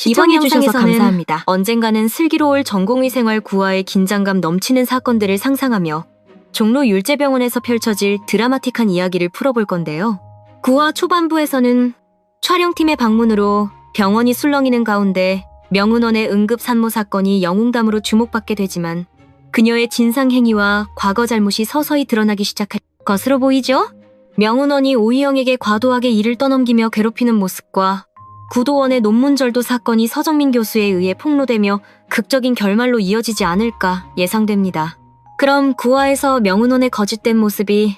시청해주셔서 감사합니다. 언젠가는 슬기로울 전공의 생활 구화의 긴장감 넘치는 사건들을 상상하며 종로 율제병원에서 펼쳐질 드라마틱한 이야기를 풀어볼 건데요. 구화 초반부에서는 촬영팀의 방문으로 병원이 술렁이는 가운데 명은원의 응급 산모 사건이 영웅담으로 주목받게 되지만 그녀의 진상 행위와 과거 잘못이 서서히 드러나기 시작할 것으로 보이죠? 명은원이 오희영에게 과도하게 일을 떠넘기며 괴롭히는 모습과 구도원의 논문절도 사건이 서정민 교수에 의해 폭로되며 극적인 결말로 이어지지 않을까 예상됩니다. 그럼 구화에서 명은원의 거짓된 모습이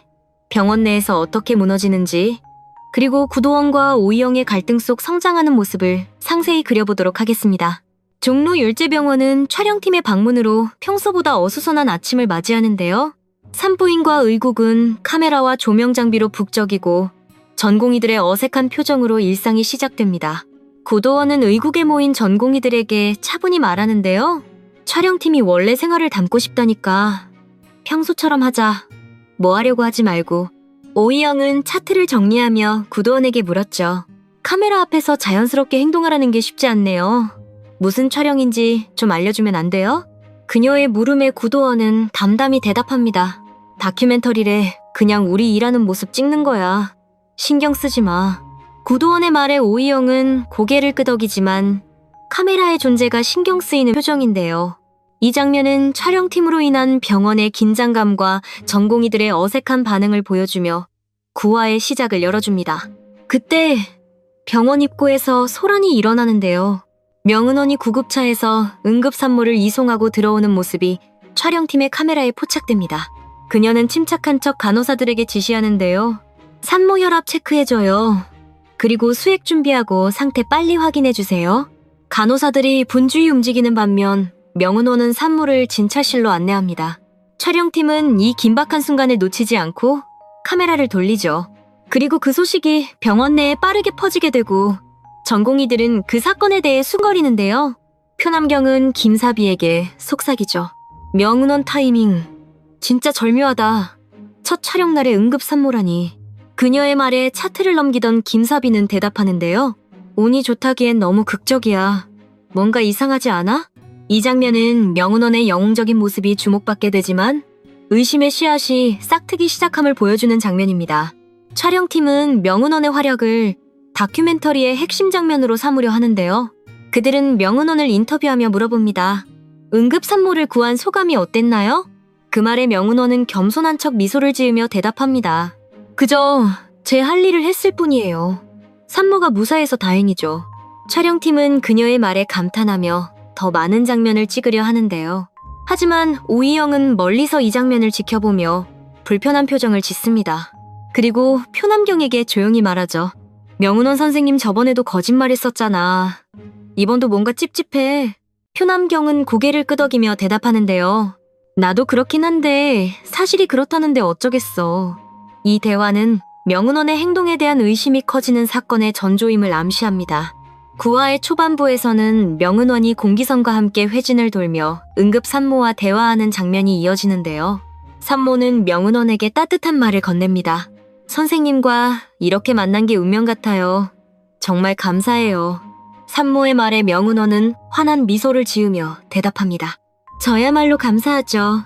병원 내에서 어떻게 무너지는지 그리고 구도원과 오희영의 갈등 속 성장하는 모습을 상세히 그려보도록 하겠습니다. 종로 율제병원은 촬영팀의 방문으로 평소보다 어수선한 아침을 맞이하는데요. 산부인과 의국은 카메라와 조명 장비로 북적이고 전공의들의 어색한 표정으로 일상이 시작됩니다. 구도원은 의국에 모인 전공의들에게 차분히 말하는데요. 촬영팀이 원래 생활을 담고 싶다니까 평소처럼 하자. 뭐 하려고 하지 말고. 오이영은 차트를 정리하며 구도원에게 물었죠. 카메라 앞에서 자연스럽게 행동하라는 게 쉽지 않네요. 무슨 촬영인지 좀 알려주면 안 돼요? 그녀의 물음에 구도원은 담담히 대답합니다. 다큐멘터리래. 그냥 우리 일하는 모습 찍는 거야. 신경 쓰지 마. 구도원의 말에 오이영은 고개를 끄덕이지만 카메라의 존재가 신경 쓰이는 표정인데요. 이 장면은 촬영팀으로 인한 병원의 긴장감과 전공의들의 어색한 반응을 보여주며 구화의 시작을 열어줍니다. 그때 병원 입구에서 소란이 일어나는데요. 명은원이 구급차에서 응급산모를 이송하고 들어오는 모습이 촬영팀의 카메라에 포착됩니다. 그녀는 침착한 척 간호사들에게 지시하는데요. 산모 혈압 체크해줘요. 그리고 수액 준비하고 상태 빨리 확인해주세요. 간호사들이 분주히 움직이는 반면 명은호는 산모를 진찰실로 안내합니다. 촬영팀은 이 긴박한 순간을 놓치지 않고 카메라를 돌리죠. 그리고 그 소식이 병원 내에 빠르게 퍼지게 되고 전공의들은 그 사건에 대해 숨거리는데요. 표남경은 김사비에게 속삭이죠. 명은원 타이밍 진짜 절묘하다. 첫 촬영 날에 응급 산모라니. 그녀의 말에 차트를 넘기던 김사비는 대답하는데요. 운이 좋다기엔 너무 극적이야. 뭔가 이상하지 않아? 이 장면은 명은원의 영웅적인 모습이 주목받게 되지만 의심의 씨앗이 싹트기 시작함을 보여주는 장면입니다. 촬영팀은 명은원의 활약을 다큐멘터리의 핵심 장면으로 삼으려 하는데요. 그들은 명은원을 인터뷰하며 물어봅니다. 응급 산모를 구한 소감이 어땠나요? 그 말에 명은원은 겸손한 척 미소를 지으며 대답합니다. 그저 제 할 일을 했을 뿐이에요. 산모가 무사해서 다행이죠. 촬영팀은 그녀의 말에 감탄하며 더 많은 장면을 찍으려 하는데요. 하지만 오이영은 멀리서 이 장면을 지켜보며 불편한 표정을 짓습니다. 그리고 표남경에게 조용히 말하죠. 명은원 선생님 저번에도 거짓말했었잖아. 이번도 뭔가 찝찝해. 표남경은 고개를 끄덕이며 대답하는데요. 나도 그렇긴 한데 사실이 그렇다는데 어쩌겠어. 이 대화는 명은원의 행동에 대한 의심이 커지는 사건의 전조임을 암시합니다. 구화의 초반부에서는 명은원이 공기선과 함께 회진을 돌며 응급 산모와 대화하는 장면이 이어지는데요. 산모는 명은원에게 따뜻한 말을 건넵니다. 선생님과 이렇게 만난 게 운명 같아요. 정말 감사해요. 산모의 말에 명은원은 환한 미소를 지으며 대답합니다. 저야말로 감사하죠.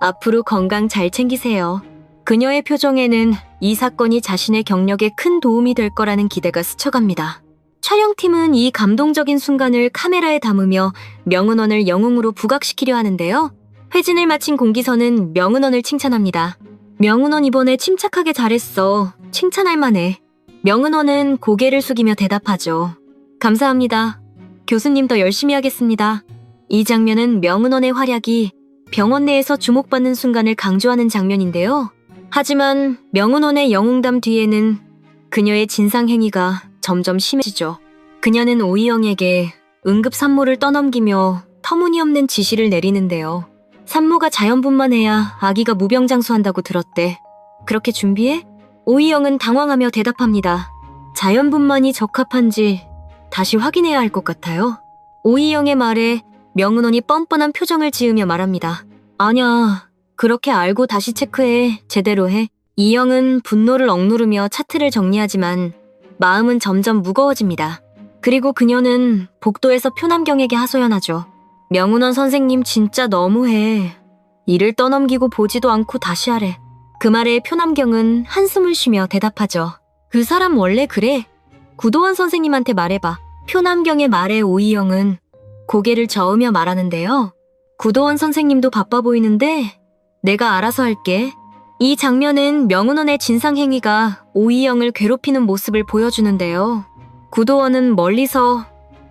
앞으로 건강 잘 챙기세요. 그녀의 표정에는 이 사건이 자신의 경력에 큰 도움이 될 거라는 기대가 스쳐갑니다. 촬영팀은 이 감동적인 순간을 카메라에 담으며 명은원을 영웅으로 부각시키려 하는데요. 회진을 마친 공기선은 명은원을 칭찬합니다. 명은원 이번에 침착하게 잘했어. 칭찬할 만해. 명은원은 고개를 숙이며 대답하죠. 감사합니다. 교수님 더 열심히 하겠습니다. 이 장면은 명은원의 활약이 병원 내에서 주목받는 순간을 강조하는 장면인데요. 하지만 명은원의 영웅담 뒤에는 그녀의 진상행위가 점점 심해지죠. 그녀는 오이영에게 응급 산모를 떠넘기며 터무니없는 지시를 내리는데요. 산모가 자연분만 해야 아기가 무병장수한다고 들었대. 그렇게 준비해? 오이영은 당황하며 대답합니다. 자연분만이 적합한지 다시 확인해야 할 것 같아요. 오이영의 말에 명은원이 뻔뻔한 표정을 지으며 말합니다. 아냐, 그렇게 알고 다시 체크해. 제대로 해. 이영은 분노를 억누르며 차트를 정리하지만 마음은 점점 무거워집니다. 그리고 그녀는 복도에서 표남경에게 하소연하죠. 명운원 선생님 진짜 너무해. 일을 떠넘기고 보지도 않고 다시 하래. 그 말에 표남경은 한숨을 쉬며 대답하죠. 그 사람 원래 그래. 구도원 선생님한테 말해봐. 표남경의 말에 오이영은 고개를 저으며 말하는데요. 구도원 선생님도 바빠 보이는데 내가 알아서 할게. 이 장면은 명은원의 진상행위가 오이영을 괴롭히는 모습을 보여주는데요. 구도원은 멀리서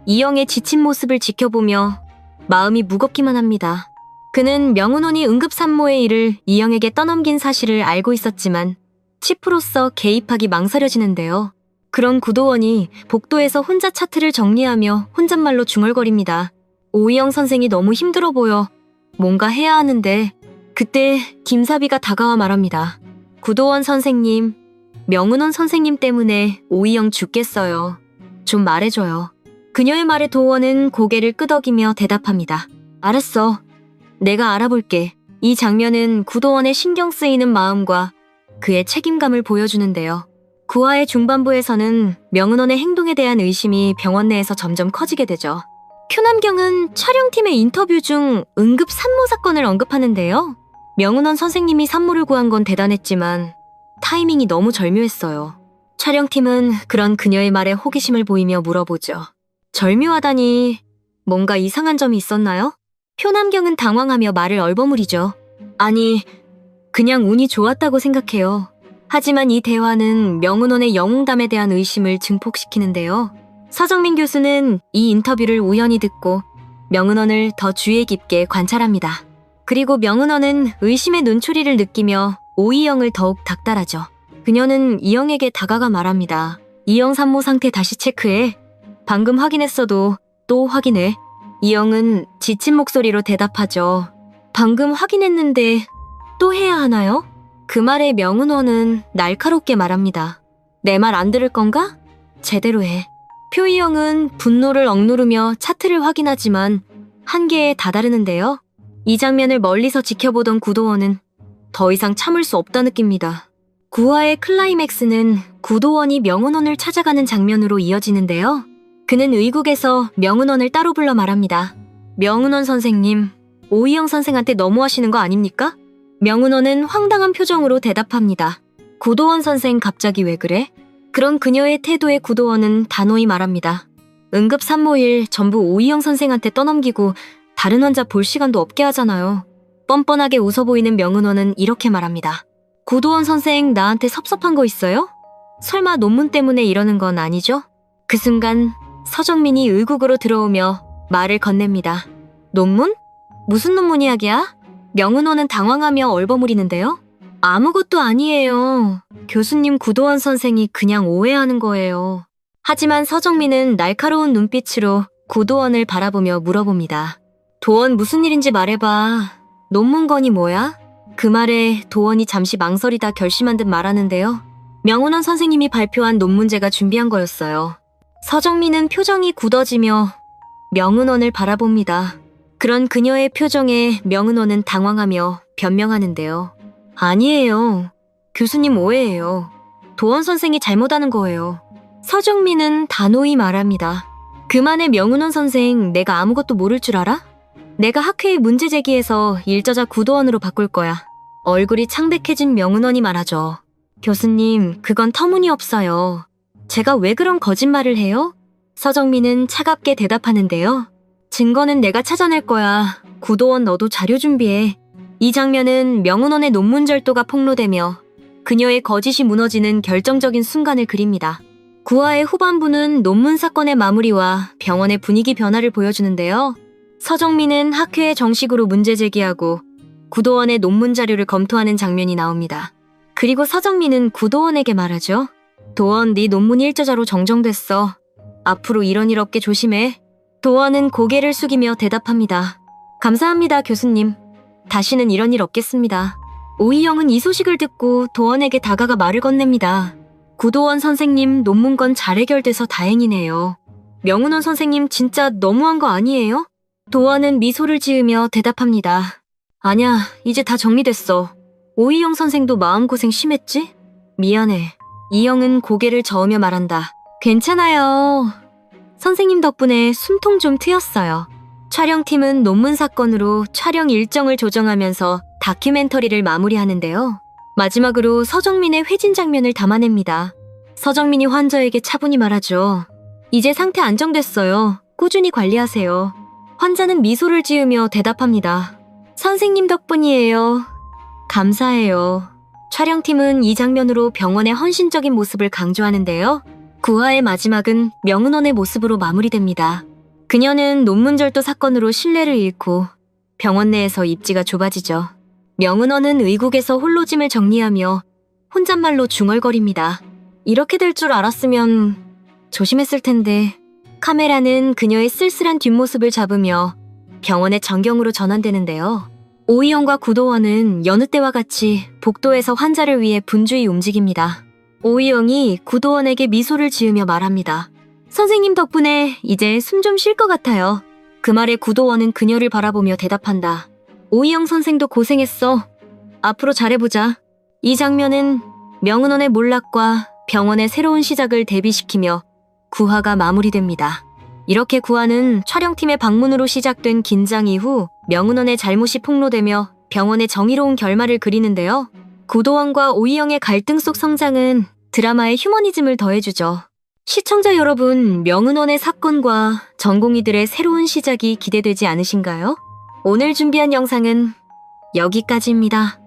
이영의 지친 모습을 지켜보며 마음이 무겁기만 합니다. 그는 명은원이 응급산모의 일을 이영에게 떠넘긴 사실을 알고 있었지만 치프로서 개입하기 망설여지는데요. 그런 구도원이 복도에서 혼자 차트를 정리하며 혼잣말로 중얼거립니다. 오이영 선생이 너무 힘들어 보여. 뭔가 해야 하는데 그때 김사비가 다가와 말합니다. 구도원 선생님, 명은원 선생님 때문에 오이영 죽겠어요. 좀 말해줘요. 그녀의 말에 도원은 고개를 끄덕이며 대답합니다. 알았어. 내가 알아볼게. 이 장면은 구도원의 신경 쓰이는 마음과 그의 책임감을 보여주는데요. 구화의 중반부에서는 명은원의 행동에 대한 의심이 병원 내에서 점점 커지게 되죠. 표남경은 촬영팀의 인터뷰 중 응급 산모 사건을 언급하는데요. 명은원 선생님이 산모를 구한 건 대단했지만 타이밍이 너무 절묘했어요. 촬영팀은 그런 그녀의 말에 호기심을 보이며 물어보죠. 절묘하다니 뭔가 이상한 점이 있었나요? 표남경은 당황하며 말을 얼버무리죠. 아니, 그냥 운이 좋았다고 생각해요. 하지만 이 대화는 명은원의 영웅담에 대한 의심을 증폭시키는데요. 서정민 교수는 이 인터뷰를 우연히 듣고 명은원을 더 주의 깊게 관찰합니다. 그리고 명은원은 의심의 눈초리를 느끼며 오이영을 더욱 닥달하죠. 그녀는 이영에게 다가가 말합니다. 이영 산모 상태 다시 체크해. 방금 확인했어도 또 확인해. 이영은 지친 목소리로 대답하죠. 방금 확인했는데 또 해야 하나요? 그 말에 명은원은 날카롭게 말합니다. 내 말 안 들을 건가? 제대로 해. 표이영은 분노를 억누르며 차트를 확인하지만 한계에 다다르는데요. 이 장면을 멀리서 지켜보던 구도원은 더 이상 참을 수 없다 느낍니다. 구화의 클라이맥스는 구도원이 명은원을 찾아가는 장면으로 이어지는데요. 그는 의국에서 명은원을 따로 불러 말합니다. 명은원 선생님, 오이영 선생한테 너무하시는 거 아닙니까? 명은원은 황당한 표정으로 대답합니다. 구도원 선생 갑자기 왜 그래? 그런 그녀의 태도에 구도원은 단호히 말합니다. 응급 산모일 전부 오이영 선생한테 떠넘기고 다른 환자 볼 시간도 없게 하잖아요. 뻔뻔하게 웃어 보이는 명은원은 이렇게 말합니다. 구도원 선생 나한테 섭섭한 거 있어요? 설마 논문 때문에 이러는 건 아니죠? 그 순간 서정민이 의국으로 들어오며 말을 건넵니다. 논문? 무슨 논문 이야기야? 명은호는 당황하며 얼버무리는데요. 아무것도 아니에요. 교수님 구도원 선생이 그냥 오해하는 거예요. 하지만 서정민은 날카로운 눈빛으로 구도원을 바라보며 물어봅니다. 도원 무슨 일인지 말해봐. 논문 건이 뭐야? 그 말에 도원이 잠시 망설이다 결심한 듯 말하는데요. 명운원 선생님이 발표한 논문제가 준비한 거였어요. 서정민은 표정이 굳어지며 명은원을 바라봅니다. 그런 그녀의 표정에 명은원은 당황하며 변명하는데요. 아니에요. 교수님 오해예요. 도원 선생이 잘못하는 거예요. 서정민은 단호히 말합니다. 그만의 명은원 선생 내가 아무것도 모를 줄 알아? 내가 학회에 문제 제기해서 일저자 구도원으로 바꿀 거야. 얼굴이 창백해진 명은원이 말하죠. 교수님, 그건 터무니없어요. 제가 왜 그런 거짓말을 해요? 서정민은 차갑게 대답하는데요. 증거는 내가 찾아낼 거야. 구도원 너도 자료 준비해. 이 장면은 명은원의 논문 절도가 폭로되며 그녀의 거짓이 무너지는 결정적인 순간을 그립니다. 구화의 후반부는 논문 사건의 마무리와 병원의 분위기 변화를 보여주는데요. 서정민은 학회에 정식으로 문제 제기하고 구도원의 논문 자료를 검토하는 장면이 나옵니다. 그리고 서정민은 구도원에게 말하죠. 도원 네 논문 일저자로 정정됐어. 앞으로 이런 일 없게 조심해. 도원은 고개를 숙이며 대답합니다. 감사합니다, 교수님. 다시는 이런 일 없겠습니다. 오이영은 이 소식을 듣고 도원에게 다가가 말을 건넵니다. 구도원 선생님 논문건 잘 해결돼서 다행이네요. 명은원 선생님 진짜 너무한 거 아니에요? 도원은 미소를 지으며 대답합니다. 아냐, 이제 다 정리됐어. 오이영 선생도 마음고생 심했지? 미안해. 이영은 고개를 저으며 말한다. 괜찮아요. 선생님 덕분에 숨통 좀 트였어요. 촬영팀은 논문 사건으로 촬영 일정을 조정하면서 다큐멘터리를 마무리하는데요. 마지막으로 서정민의 회진 장면을 담아냅니다. 서정민이 환자에게 차분히 말하죠. 이제 상태 안정됐어요. 꾸준히 관리하세요. 환자는 미소를 지으며 대답합니다. 선생님 덕분이에요. 감사해요. 촬영팀은 이 장면으로 병원의 헌신적인 모습을 강조하는데요. 구화의 마지막은 명은원의 모습으로 마무리됩니다. 그녀는 논문절도 사건으로 신뢰를 잃고 병원 내에서 입지가 좁아지죠. 명은원은 의국에서 홀로 짐을 정리하며 혼잣말로 중얼거립니다. 이렇게 될 줄 알았으면 조심했을 텐데 카메라는 그녀의 쓸쓸한 뒷모습을 잡으며 병원의 전경으로 전환되는데요. 오이영과 구도원은 여느 때와 같이 복도에서 환자를 위해 분주히 움직입니다. 오이영이 구도원에게 미소를 지으며 말합니다. 선생님 덕분에 이제 숨 좀 쉴 것 같아요. 그 말에 구도원은 그녀를 바라보며 대답한다. 오이영 선생도 고생했어. 앞으로 잘해보자. 이 장면은 명은원의 몰락과 병원의 새로운 시작을 대비시키며 구화가 마무리됩니다. 이렇게 구화는 촬영팀의 방문으로 시작된 긴장 이후 명은원의 잘못이 폭로되며 병원의 정의로운 결말을 그리는데요. 구도원과 오이영의 갈등 속 성장은 드라마의 휴머니즘을 더해주죠. 시청자 여러분, 명은원의 사건과 전공의들의 새로운 시작이 기대되지 않으신가요? 오늘 준비한 영상은 여기까지입니다.